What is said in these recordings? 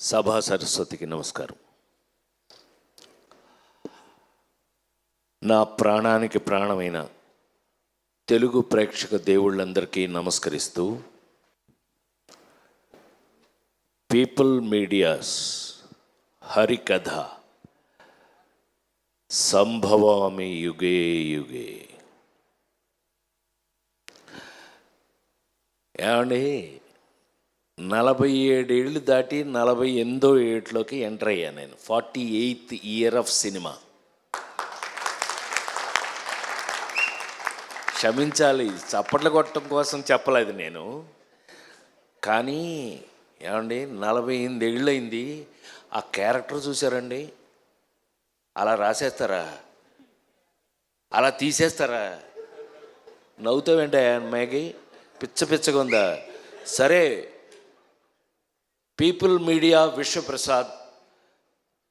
సభా సరస్వతికి నమస్కారం. నా ప్రాణానికి ప్రాణమైన తెలుగు ప్రేక్షక దేవుళ్ళందరికీ నమస్కరిస్తూ పీపుల్ మీడియాస్ హరికథ సంభవామి యుగే యుగే. ఏమండి? నలభై ఏడేళ్ళు దాటి నలభై ఎనిమిదో ఏట్లోకి ఎంటర్ అయ్యా నేను. Forty eighth year of cinema. క్షమించాలి చప్పట్లు కొట్టడం కోసం చెప్పలేదు నేను. కానీ ఏమండి నలభై ఎనిమిది ఏళ్ళు అయింది ఆ క్యారెక్టర్ చూసారండి అలా రాసేస్తారా? అలా తీసేస్తారా? నవ్వుతావేంటే మ్యాగీ? పిచ్చ పిచ్చగా ఉందా? సరే పీపుల్ మీడియా విశ్వప్రసాద్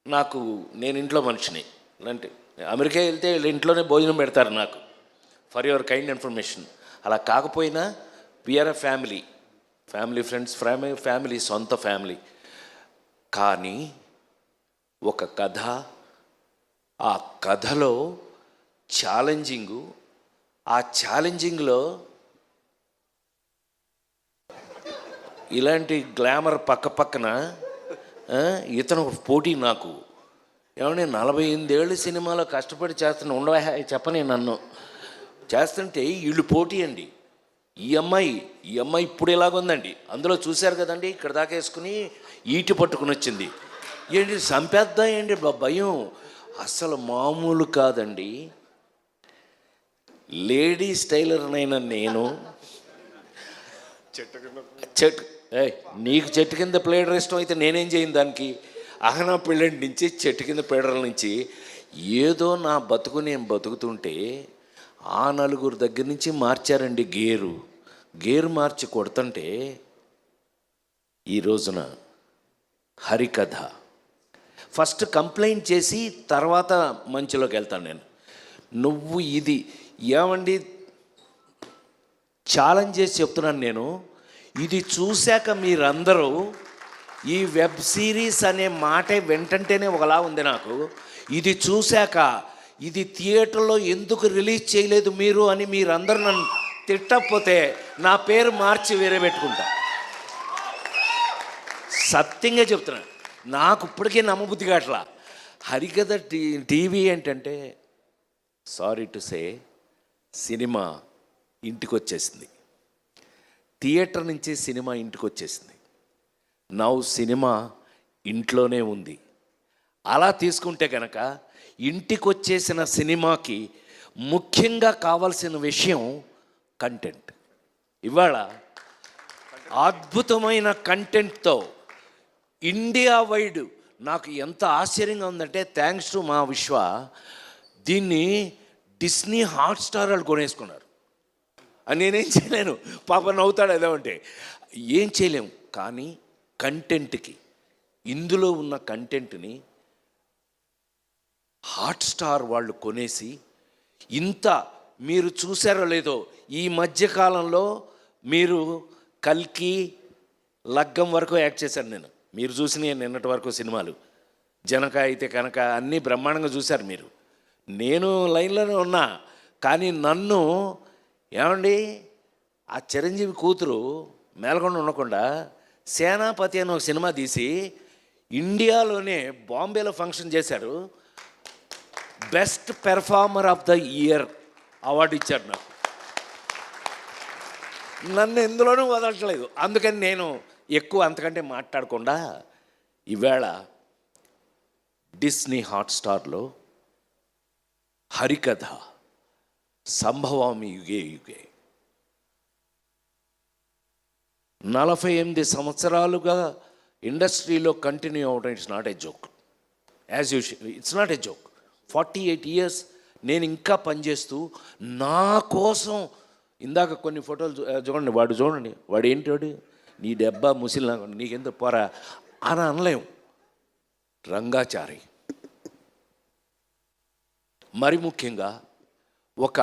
నాకు నేను ఇంట్లో మనిషిని. అంటే అమెరికా వెళ్తే వీళ్ళ ఇంట్లోనే భోజనం పెడతారు నాకు ఫర్ యువర్ కైండ్ ఇన్ఫర్మేషన్ అలా కాకపోయినా we are a family family friends family family సొంత ఫ్యామిలీ కానీ ఒక కథ ఆ కథలో ఛాలెంజింగు ఆ ఛాలెంజింగ్లో ఇలాంటి గ్లామర్ పక్క పక్కన ఇతను పోటీ నాకు. ఏమంటే నలభై ఎనిమిదేళ్ళు సినిమాలో కష్టపడి చేస్తున్న ఉండవా? చెప్పని నన్ను. చేస్తుంటే వీళ్ళు పోటీ అండి. ఈ అమ్మాయి ఈ అమ్మాయి ఇప్పుడు ఎలాగుందండి అందులో చూశారు కదండి ఇక్కడ దాకా వేసుకుని ఈటి పట్టుకుని వచ్చింది. ఏంటి సంపేద్దా ఏంటి బ- భయం? అసలు మామూలు కాదండి. లేడీ స్టైలర్నైనా నేను చెట్టు ఏ నీకు చెట్టు కింద ప్లేడర్ ఇష్టం అయితే నేనేం చేయను దానికి? అహనా పిల్లడి నుంచి చెట్టు కింద ప్లేడర్ల నుంచి ఏదో నా బతుకు నేను బతుకుతుంటే ఆ నలుగురు దగ్గర నుంచి మార్చారండి గేరు. గేరు మార్చి కొడుతుంటే ఈ రోజున హరికథ. ఫస్ట్ కంప్లైంట్ చేసి తర్వాత మంచిలోకి వెళ్తాను నేను. నువ్వు ఇది ఏమండి? ఛాలెంజ్ చేసి చెప్తున్నాను నేను. ఇది చూశాక మీరందరూ ఈ వెబ్ సిరీస్ అనే మాటే వెంటంటేనే ఒకలా ఉంది నాకు. ఇది చూశాక ఇది థియేటర్లో ఎందుకు రిలీజ్ చేయలేదు మీరు అని మీరందరూ నన్ను తిట్టకపోతే నా పేరు మార్చి వేరే పెట్టుకుంటా. సత్యంగా చెప్తున్నా నాకు ఇప్పటికే నమ్మబుద్ధి కావట్లా. హరికథ టీ టీవీ ఏంటంటే సారీ టు సే సినిమా ఇంటికి వచ్చేసింది థియేటర్ నుంచి సినిమా ఇంటికి వచ్చేసింది నౌ సినిమా ఇంట్లోనే ఉంది. అలా తీసుకుంటే కనుక ఇంటికి వచ్చేసిన సినిమాకి ముఖ్యంగా కావాల్సిన విషయం కంటెంట్. ఇవాళ అద్భుతమైన కంటెంట్తో ఇండియా వైడ్ నాకు ఎంత ఆశ్చర్యంగా ఉందంటే థ్యాంక్స్ టు మా విశ్వ. దీన్ని డిస్నీ హాట్స్టార్ వాళ్ళు కొనేసుకున్నారు. నేనేం చేయలేను. పాప నవ్వుతాడు ఏదో అంటే ఏం చేయలేము కానీ కంటెంట్కి ఇందులో ఉన్న కంటెంట్ని హాట్స్టార్ వాళ్ళు కొనేసి ఇంత మీరు చూసారో లేదో ఈ మధ్యకాలంలో మీరు కల్కి లగ్గం వరకు యాక్ట్ చేశాను నేను. మీరు చూసిన నిన్నటి వరకు సినిమాలు. జనక అయితే కనుక అన్నీ బ్రహ్మాండంగా చూశారు మీరు. నేను లైన్లోనే ఉన్నా కానీ నన్ను ఏమండి? ఆ చిరంజీవి కూతురు మేలకొండ ఉండకుండా సేనాపతి అని ఒక సినిమా తీసి ఇండియాలోనే బాంబేలో ఫంక్షన్ చేశారు. Best performer of the year award ఇచ్చారు నాకు. నన్ను ఎందులోనూ వదలట్లేదు. అందుకని నేను ఎక్కువ అంతకంటే మాట్లాడకుండా ఈవేళ డిస్నీ హాట్స్టార్లో హరికథ సంభవామి యుగే యుగే. నలభై ఎనిమిది సంవత్సరాలుగా ఇండస్ట్రీలో కంటిన్యూ అవ్వడం it's not a joke as you it's not a joke forty eight years నేను ఇంకా పనిచేస్తూ నా కోసం ఇందాక కొన్ని ఫోటోలు చూడండి వాడు చూడండి వాడు ఏంటి నీ డెబ్బా ముసిల్ నీకెంత పోరా అని అనలేము. రంగాచారి. మరి ముఖ్యంగా ఒక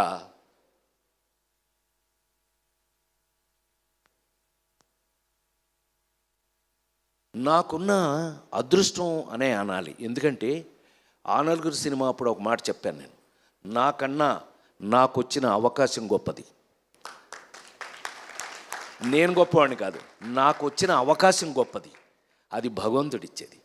నాకున్న అదృష్టం అనే అనాలి. ఎందుకంటే ఆనల్గురు సినిమా అప్పుడు ఒక మాట చెప్పాను నేను. నాకన్నా నాకు వచ్చిన అవకాశం గొప్పది. నేను గొప్పవాడిని కాదు. నాకు వచ్చిన అవకాశం గొప్పది. అది భగవంతుడిచ్చేది.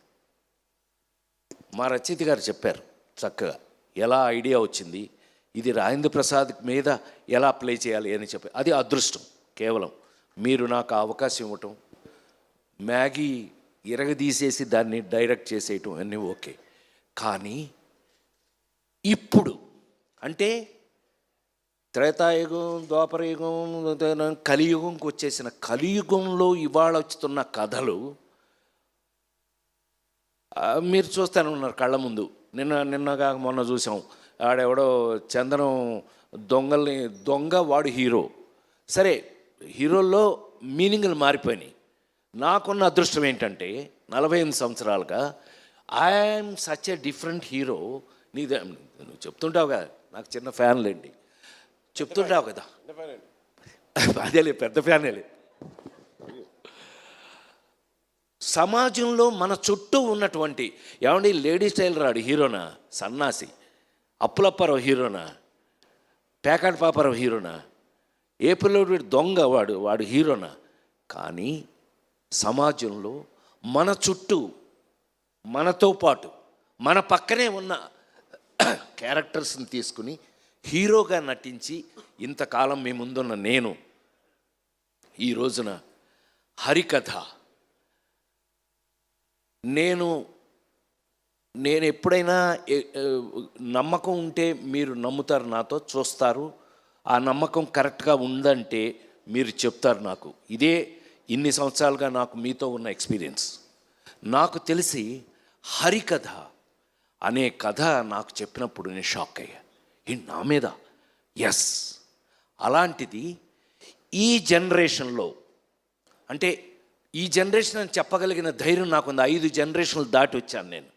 మా రచయిత గారు చెప్పారు చక్కగా. ఎలా ఐడియా వచ్చింది? ఇది రాజేంద్ర ప్రసాద్ మీద ఎలా ప్లే చేయాలి అని చెప్పి. అది అదృష్టం కేవలం. మీరు నాకు అవకాశం ఇవ్వటం మ్యాగీ ఇరగదీసేసి దాన్ని డైరెక్ట్ చేసేయటం అన్నీ ఓకే. కానీ ఇప్పుడు అంటే త్రేతాయుగం ద్వాపరయుగం కలియుగంకి వచ్చేసిన కలియుగంలో ఇవాళ వచ్చుతున్న కథలు మీరు చూస్తానే ఉన్నారు కళ్ళ ముందు. నిన్న నిన్నగా మొన్న చూసాం. ఆడెవడో చందనం దొంగల్ని దొంగ వాడు హీరో. సరే హీరోల్లో మీనింగ్లు మారిపోయినాయి. నాకున్న అదృష్టం ఏంటంటే నలభై ఎనిమిది సంవత్సరాలుగా I'm such a different hero నీదే నువ్వు చెప్తుంటావు కదా నాకు చిన్న ఫ్యాన్లేండి చెప్తుంటావు కదా. అదేలే పెద్ద ఫ్యానేలే సమాజంలో మన చుట్టూ ఉన్నటువంటి ఏమండి లేడీ స్టైల్ రాడు హీరోనా? సన్నాసి. అప్పులప్పారావు హీరోనా? పేకాటి పాపారావు హీరోనా? ఏ పిల్లడు వీడు దొంగ వాడు వాడు హీరోనా? కానీ సమాజంలో మన చుట్టూ మనతో పాటు మన పక్కనే ఉన్న క్యారెక్టర్స్ని తీసుకుని హీరోగా నటించి ఇంతకాలం మీ ముందున్న నేను ఈ రోజున హరికథ. నేను నేను ఎప్పుడైనా నమ్మకం ఉంటే మీరు నమ్ముతారు నాతో చూస్తారు. ఆ నమ్మకం కరెక్ట్గా ఉందంటే మీరు చెప్తారు నాకు. ఇదే ఇన్ని సంవత్సరాలుగా నాకు మీతో ఉన్న ఎక్స్పీరియన్స్. నాకు తెలిసి హరికథ అనే కథ నాకు చెప్పినప్పుడు నేను షాక్ అయ్యా. ఈ నా మీద? ఎస్ అలాంటిది ఈ జనరేషన్లో అంటే ఈ జనరేషన్ అని చెప్పగలిగిన ధైర్యం నాకుంది. ఐదు జనరేషన్లు దాటి వచ్చాను నేను.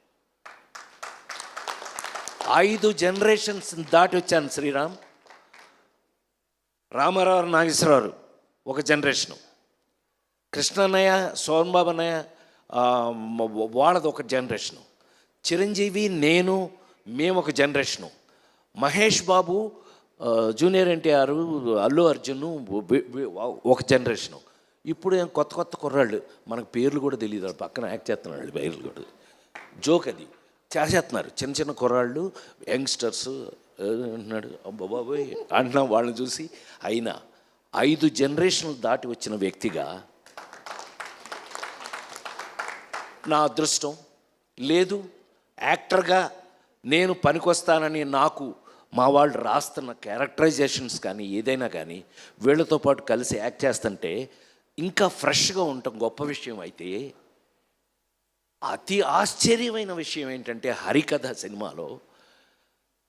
ఐదు జనరేషన్స్ దాటి వచ్చాను శ్రీరామ్. రామారావు నాగేశ్వరరావు ఒక జనరేషను కృష్ణన్నయ్య సోన్ అన్నయ్య వాళ్ళది ఒక జనరేషను చిరంజీవి నేను మేము ఒక జనరేషను మహేష్ బాబు జూనియర్ ఎన్టీఆర్ అల్లు అర్జున్ ఒక జనరేషను ఇప్పుడు కొత్త కొత్త కుర్రాళ్ళు. మనకు పేర్లు కూడా తెలియదు పక్కన యాక్ట్ చేస్తున్నాడు పేర్లు కూడా. జోక్ అది. చేసేస్తున్నారు. చిన్న చిన్న కుర్రాళ్ళు యంగ్స్టర్స్ అంటున్నాడు బాబాయ్ అంటున్నాం వాళ్ళని చూసి. అయినా ఐదు జనరేషన్లు దాటి వచ్చిన వ్యక్తిగా నా అదృష్టం లేదు. యాక్టర్గా నేను పనికొస్తానని నాకు మా వాళ్ళు రాస్తున్న క్యారెక్టరైజేషన్స్ కానీ ఏదైనా కానీ వీళ్ళతో పాటు కలిసి యాక్ట్ చేస్తుంటే ఇంకా ఫ్రెష్గా ఉండటం గొప్ప విషయం అయితే అతి ఆశ్చర్యమైన విషయం ఏంటంటే హరికథ సినిమాలో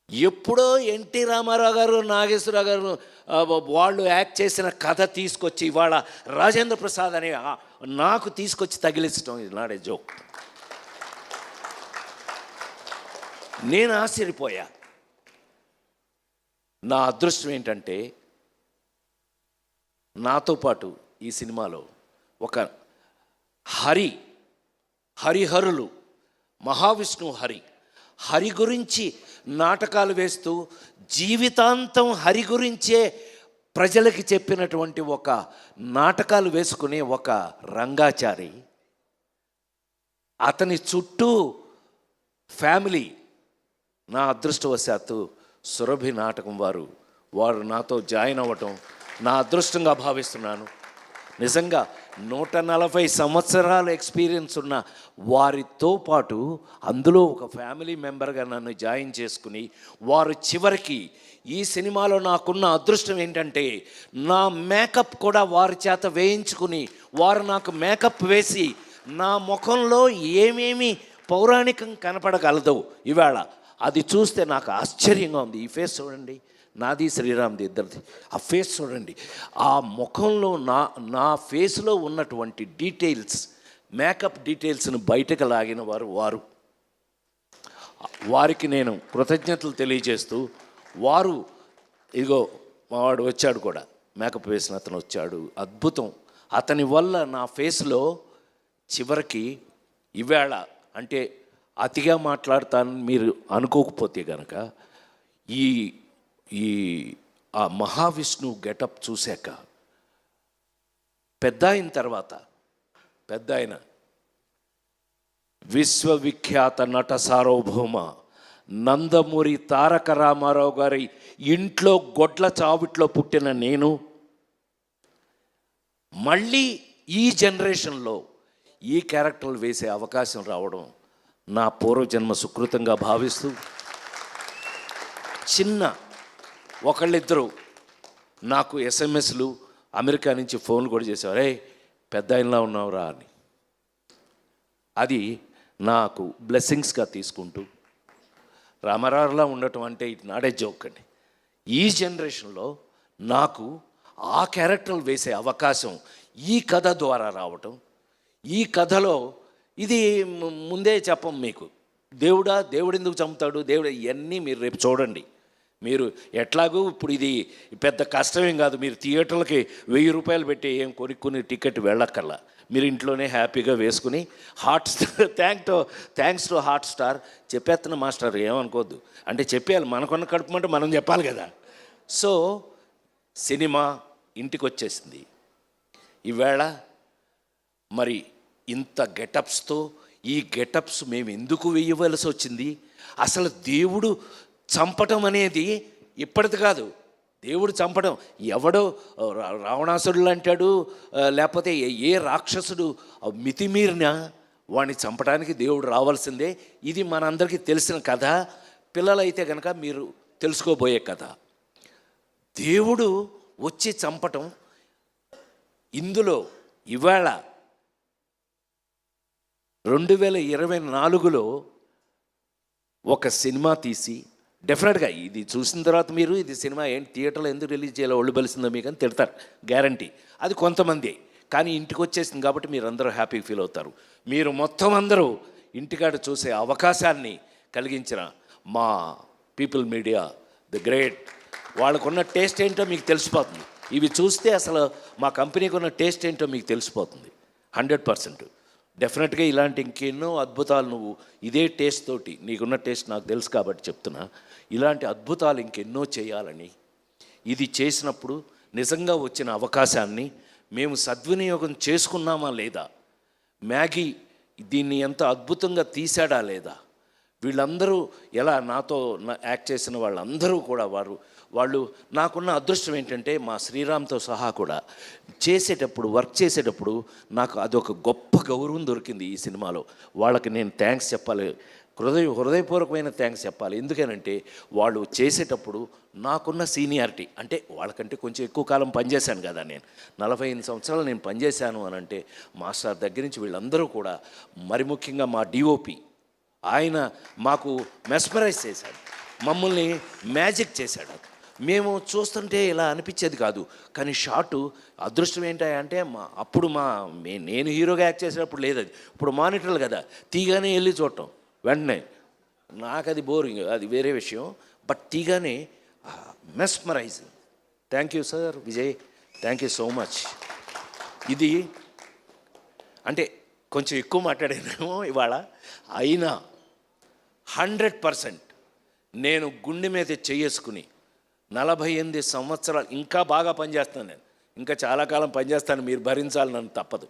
ఎప్పుడో ఎన్టీ రామారావు గారు నాగేశ్వరరావు గారు వాళ్ళు యాక్ట్ చేసిన కథ తీసుకొచ్చి ఇవాళ రాజేంద్ర ప్రసాద్ అనే నాకు తీసుకొచ్చి తగిలించడం ఇది నాడే జోక్ నేను ఆశ్చర్యపోయా. నా అదృష్టం ఏంటంటే నాతో పాటు ఈ సినిమాలో ఒక హరి హరిహరులు మహావిష్ణువు హరి. హరి గురించి నాటకాలు వేస్తూ జీవితాంతం హరి గురించే ప్రజలకి చెప్పినటువంటి ఒక నాటకాలు వేసుకునే ఒక రంగాచారి. అతని చుట్టూ ఫ్యామిలీ నా అదృష్టవశాత్తు సురభి నాటకం వారు. వారు నాతో జాయిన్ అవ్వటం నా అదృష్టంగా భావిస్తున్నాను. నిజంగా నూట నలభై సంవత్సరాల ఎక్స్పీరియన్స్ ఉన్న వారితో పాటు అందులో ఒక ఫ్యామిలీ మెంబర్గా నన్ను జాయిన్ చేసుకుని వారు చివరికి ఈ సినిమాలో నాకున్న అదృష్టం ఏంటంటే నా మేకప్ కూడా వారి చేత వేయించుకుని వారు నాకు మేకప్ వేసి నా ముఖంలో ఏమేమి పౌరాణికం కనపడగలదు ఇవాళ అది చూస్తే నాకు ఆశ్చర్యంగా ఉంది. ఈ ఫేస్ చూడండి. నాది శ్రీరామ్ది ఇద్దరిది. ఆ ఫేస్ చూడండి. ఆ ముఖంలో నా నా ఫేస్లో ఉన్నటువంటి డీటెయిల్స్ మేకప్ డీటెయిల్స్ను బయటకు లాగిన వారు వారు. వారికి నేను కృతజ్ఞతలు తెలియజేస్తూ వారు ఇదిగో మావాడు వచ్చాడు కూడా. మేకప్ వేసిన అతను వచ్చాడు. అద్భుతం. అతని వల్ల నా ఫేస్లో చివరికి ఈవేళ అంటే అతిగా మాట్లాడతాను మీరు అనుకోకపోతే కనుక ఈ ఈ ఆ మహావిష్ణువు గెటప్ చూశాక పెద్ద అయిన తర్వాత పెద్ద ఆయన విశ్వవిఖ్యాత నట సార్వభౌమ నందమూరి తారక రామారావు గారి ఇంట్లో గొడ్ల చావిట్లో పుట్టిన నేను మళ్ళీ ఈ జనరేషన్లో ఈ క్యారెక్టర్లు వేసే అవకాశం రావడం నా పూర్వజన్మ సుకృతంగా భావిస్తూ చిన్న ఒకళ్ళిద్దరు నాకు ఎస్ఎంఎస్లు అమెరికా నుంచి ఫోన్ కూడా చేసేవారు. రే పెద్ద ఆయనలా ఉన్నావురా అని. అది నాకు బ్లెస్సింగ్స్గా తీసుకుంటూ రామారావులా ఉండటం అంటే ఇట్ నాడే జోక్ అండి. ఈ జనరేషన్లో నాకు ఆ క్యారెక్టర్లు వేసే అవకాశం ఈ కథ ద్వారా రావటం ఈ కథలో ఇది ముందే చెప్పం మీకు. దేవుడా దేవుడు ఎందుకు చంపుతాడు? దేవుడు ఇవన్నీ మీరు రేపు చూడండి. మీరు ఎట్లాగూ ఇప్పుడు ఇది పెద్ద కష్టమేం కాదు. మీరు థియేటర్లకి వెయ్యి రూపాయలు పెట్టి ఏం కొనుక్కుని టికెట్ వెళ్ళక్కర్లా. మీరు ఇంట్లోనే హ్యాపీగా వేసుకుని Hotstar thank to thanks to Hotstar చెప్పేస్తున్న master ఏమనుకోవద్దు. అంటే చెప్పేయాలి. మనకున్న కడుపుమంటే మనం చెప్పాలి కదా. సో సినిమా ఇంటికి వచ్చేసింది ఈవేళ మరి ఇంత గెటప్స్తో ఈ గెటప్స్ మేము ఎందుకు వేయవలసి వచ్చింది అసలు దేవుడు చంపటం అనేది ఇప్పటిది కాదు. దేవుడు చంపడం. ఎవడో రా- రావణాసురుడు అంటాడు లేకపోతే ఏ- రాక్షసుడు మితిమీరిన వాడిని చంపడానికి దేవుడు రావాల్సిందే. ఇది మనందరికీ తెలిసిన కథ. పిల్లలైతే కనుక మీరు తెలుసుకోబోయే కథ. దేవుడు వచ్చి చంపటం ఇందులో ఇవాళ రెండు వేల ఇరవై నాలుగులో ఒక సినిమా తీసి డెఫినెట్గా ఇది చూసిన తర్వాత మీరు ఇది సినిమా ఏంటి థియేటర్లో ఎందుకు రిలీజ్ చేయాలో ఒళ్ళు బలిసిందో మీకు అని తిడతారు గ్యారంటీ అది కొంతమంది కానీ ఇంటికి వచ్చేసింది కాబట్టి మీరు అందరూ హ్యాపీ ఫీల్ అవుతారు. మీరు మొత్తం అందరూ ఇంటికాడ చూసే అవకాశాన్ని కలిగించిన మా పీపుల్ మీడియా ది గ్రేట్ వాళ్ళకున్న టేస్ట్ ఏంటో మీకు తెలిసిపోతుంది. ఇవి చూస్తే అసలు మా కంపెనీకి ఉన్న టేస్ట్ ఏంటో మీకు తెలిసిపోతుంది. హండ్రెడ్ పర్సెంట్ డెఫినెట్గా ఇలాంటి ఇంకెన్నో అద్భుతాలు నువ్వు ఇదే టేస్ట్ తోటి నీకున్న టేస్ట్ నాకు తెలుసు కాబట్టి చెప్తున్నా. ఇలాంటి అద్భుతాలు ఇంకెన్నో చేయాలని ఇది చేసినప్పుడు నిజంగా వచ్చిన అవకాశాన్ని మేము సద్వినియోగం చేసుకున్నామా లేదా? మ్యాగీ దీన్ని ఎంత అద్భుతంగా తీశాడా లేదా? వీళ్ళందరూ ఎలా నాతో నా- యాక్ట్ చేసిన వాళ్ళందరూ కూడా వారు వాళ్ళు నాకున్న అదృష్టం ఏంటంటే మా శ్రీరామ్తో సహా కూడా చేసేటప్పుడు వర్క్ చేసేటప్పుడు నాకు అదొక గొప్ప గౌరవం దొరికింది ఈ సినిమాలో. వాళ్ళకి నేను థ్యాంక్స్ చెప్పాలి హృదయ హృదయపూర్వకమైన థ్యాంక్స్ చెప్పాలి. ఎందుకనంటే వాళ్ళు చేసేటప్పుడు నాకున్న సీనియారిటీ అంటే వాళ్ళకంటే కొంచెం ఎక్కువ కాలం పనిచేశాను కదా నేను. నలభై ఎనిమిది సంవత్సరాలు నేను పనిచేశాను అని అంటే మాస్టర్ దగ్గర నుంచి వీళ్ళందరూ కూడా మరి ముఖ్యంగా మా డిఓపి ఆయన మాకు మెస్మరైజ్ చేశాడు. మమ్మల్ని మ్యాజిక్ చేశాడు మేము చూస్తుంటే ఇలా అనిపించేది కాదు. కానీ షాటు అదృష్టం ఏంటంటే మా అప్పుడు మా నేను హీరోగా యాక్ట్ చేసేటప్పుడు లేదు అది. ఇప్పుడు మానిటర్లు కదా తీగానే వెళ్ళి చూడటం. వెంటనే. నాకు అది బోరింగ్ అది వేరే విషయం. But తీగానే mesmerize thank you sir Vijay. Thank you so much ఇది అంటే కొంచెం ఎక్కువ మాట్లాడానేమో ఇవాళ. అయినా హండ్రెడ్ పర్సెంట్ నేను గుండె మీద చేసుకుని నలభై ఎనిమిది సంవత్సరాలు ఇంకా బాగా పనిచేస్తాను నేను. ఇంకా చాలా కాలం పనిచేస్తాను మీరు భరించాలి నన్ను తప్పదు.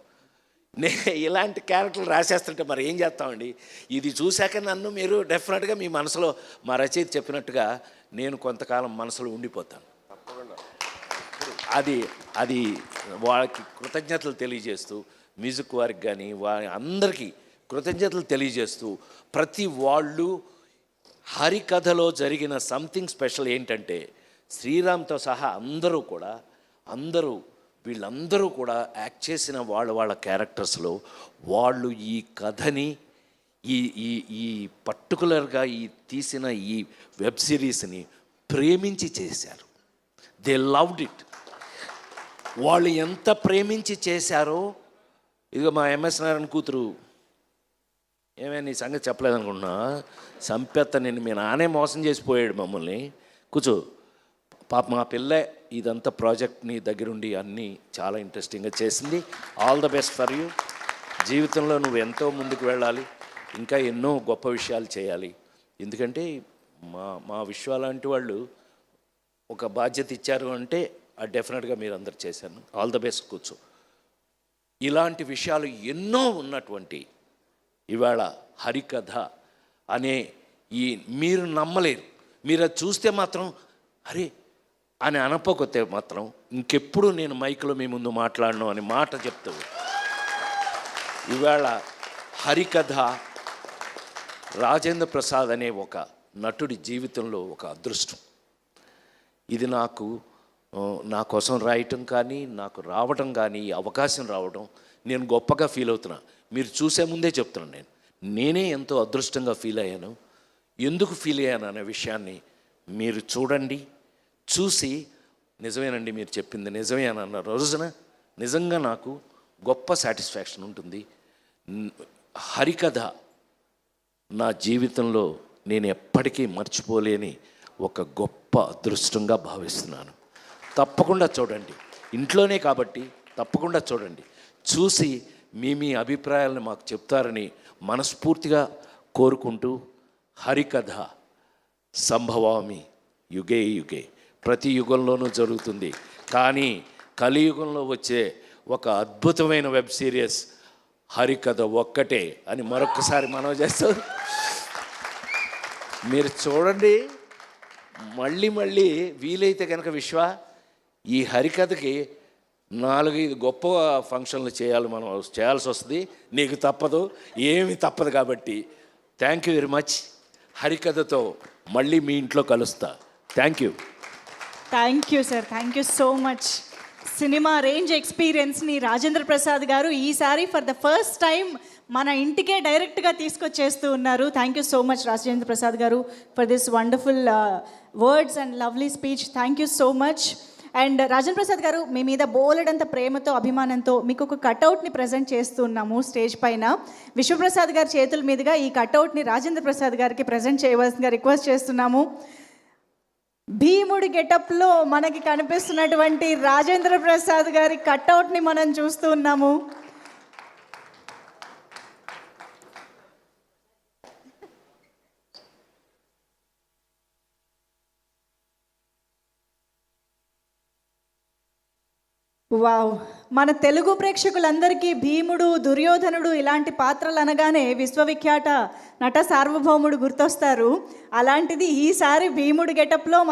నే ఇలాంటి క్యారెక్టర్లు రాసేస్తుంటే మరి ఏం చేస్తామండి? ఇది చూశాక నన్ను మీరు డెఫినెట్గా మీ మనసులో మా రచయిత చెప్పినట్టుగా నేను కొంతకాలం మనసులో ఉండిపోతాను. అది అది వాళ్ళకి కృతజ్ఞతలు తెలియజేస్తూ మ్యూజిక్ వారికి కానీ వారి అందరికీ కృతజ్ఞతలు తెలియజేస్తూ ప్రతి వాళ్ళు హరికథలో జరిగిన సంథింగ్ స్పెషల్ ఏంటంటే శ్రీరామ్తో సహా అందరూ కూడా అందరూ వీళ్ళందరూ కూడా యాక్ట్ చేసిన వాళ్ళ వాళ్ళ క్యారెక్టర్స్లో వాళ్ళు ఈ కథని ఈ ఈ ఈ పర్టికులర్గా ఈ తీసిన ఈ వెబ్ సిరీస్ని ప్రేమించి చేశారు. దే లవ్డ్ ఇట్ వాళ్ళు ఎంత ప్రేమించి చేశారో ఇదిగో మా ఎంఎస్ నారాయణ కూతురు ఏమైనా నీ సంగతి చెప్పలేదనుకున్నా సంపెత్త నేను మీ నానే మోసం చేసిపోయాడు మమ్మల్ని. కూర్చో. పాప మా పిల్ల ఇదంతా ప్రాజెక్ట్ నీ దగ్గరుండి అన్నీ చాలా ఇంట్రెస్టింగ్గా చేసింది. All the best for you జీవితంలో నువ్వు ఎంతో ముందుకు వెళ్ళాలి. ఇంకా ఎన్నో గొప్ప విషయాలు చేయాలి. ఎందుకంటే మా మా విశ్వ లాంటి వాళ్ళు ఒక బాధ్యత ఇచ్చారు అంటే అది డెఫినెట్గా మీరు అందరు చేశాను ఆల్ ద బెస్ట్ కూర్చో. ఇలాంటి విషయాలు ఎన్నో ఉన్నటువంటి ఇవాళ హరికథ అనే ఈ మీరు నమ్మలేరు. మీరు అది చూస్తే మాత్రం అరే అని అనపకొతే మాత్రం ఇంకెప్పుడు నేను మైక్లో మీ ముందు మాట్లాడను అని మాట చెప్తావు ఇవాళ హరికథ రాజేంద్ర ప్రసాద్ అనే ఒక నటుడి జీవితంలో ఒక అదృష్టం. ఇది నాకు నా కోసం రాయటం కానీ నాకు రావటం కానీ ఈ అవకాశం రావడం నేను గొప్పగా ఫీల్ అవుతున్నాను మీరు చూసే ముందే చెప్తున్నాను నేను. నేనే ఎంతో అదృష్టంగా ఫీల్ అయ్యాను. ఎందుకు ఫీల్ అయ్యాను అనే విషయాన్ని మీరు చూడండి. చూసి నిజమేనండి మీరు చెప్పింది నిజమే అని అన్న రోజున నిజంగా నాకు గొప్ప సాటిస్ఫాక్షన్ ఉంటుంది. హరికథ నా జీవితంలో నేను ఎప్పటికీ మర్చిపోలేని ఒక గొప్ప అదృష్టంగా భావిస్తున్నాను. తప్పకుండా చూడండి. ఇంట్లోనే కాబట్టి తప్పకుండా చూడండి. చూసి మీ మీ అభిప్రాయాలను మాకు చెప్తారని మనస్ఫూర్తిగా కోరుకుంటూ హరికథ సంభవామి యుగే యుగే. ప్రతి యుగంలోనూ జరుగుతుంది. కానీ కలియుగంలో వచ్చే ఒక అద్భుతమైన వెబ్ సిరీస్ హరికథ ఒక్కటే అని మరొకసారి మనం చేస్తాం మీరు చూడండి. మళ్ళీ మళ్ళీ వీలైతే కనుక విశ్వ ఈ హరికథకి నాలుగైదు గొప్ప ఫంక్షన్లు చేయాలి మనం చేయాల్సి వస్తుంది. నీకు తప్పదు ఏమి తప్పదు కాబట్టి థ్యాంక్ యూ వెరీ మచ్ హరికథతో మళ్ళీ మీ ఇంట్లో కలుస్తా. Thank you thank you sir thank you so much cinema range ఎక్స్పీరియన్స్ని రాజేంద్ర ప్రసాద్ గారు ఈసారి ఫర్ ద ఫస్ట్ టైం మన ఇంటికే డైరెక్ట్గా తీసుకొచ్చేస్తూ ఉన్నారు. Thank you so much Rajendra Prasad గారు for this wonderful words and lovely speech thank you so much and Rajan Prasad గారు మీ మీద బోలెడంత ప్రేమతో అభిమానంతో మీకు ఒక కట్అవుట్ని ప్రజెంట్ చేస్తూ ఉన్నాము స్టేజ్ పైన. విశ్వప్రసాద్ గారి చేతుల మీదుగా ఈ కట్అవుట్ని రాజేంద్ర ప్రసాద్ గారికి ప్రజెంట్ చేయవలసిందిగా రిక్వెస్ట్ చేస్తున్నాము. భీముడి గెటప్లో మనకి కనిపిస్తున్నటువంటి రాజేంద్ర ప్రసాద్ గారి కట్అవుట్ని మనం చూస్తూ వావ్. మన తెలుగు ప్రేక్షకులందరికీ భీముడు దుర్యోధనుడు ఇలాంటి పాత్రలు అనగానే విశ్వవిఖ్యాత నట సార్వభౌముడు గుర్తొస్తారు. అలాంటిది ఈసారి భీముడు గెటప్లో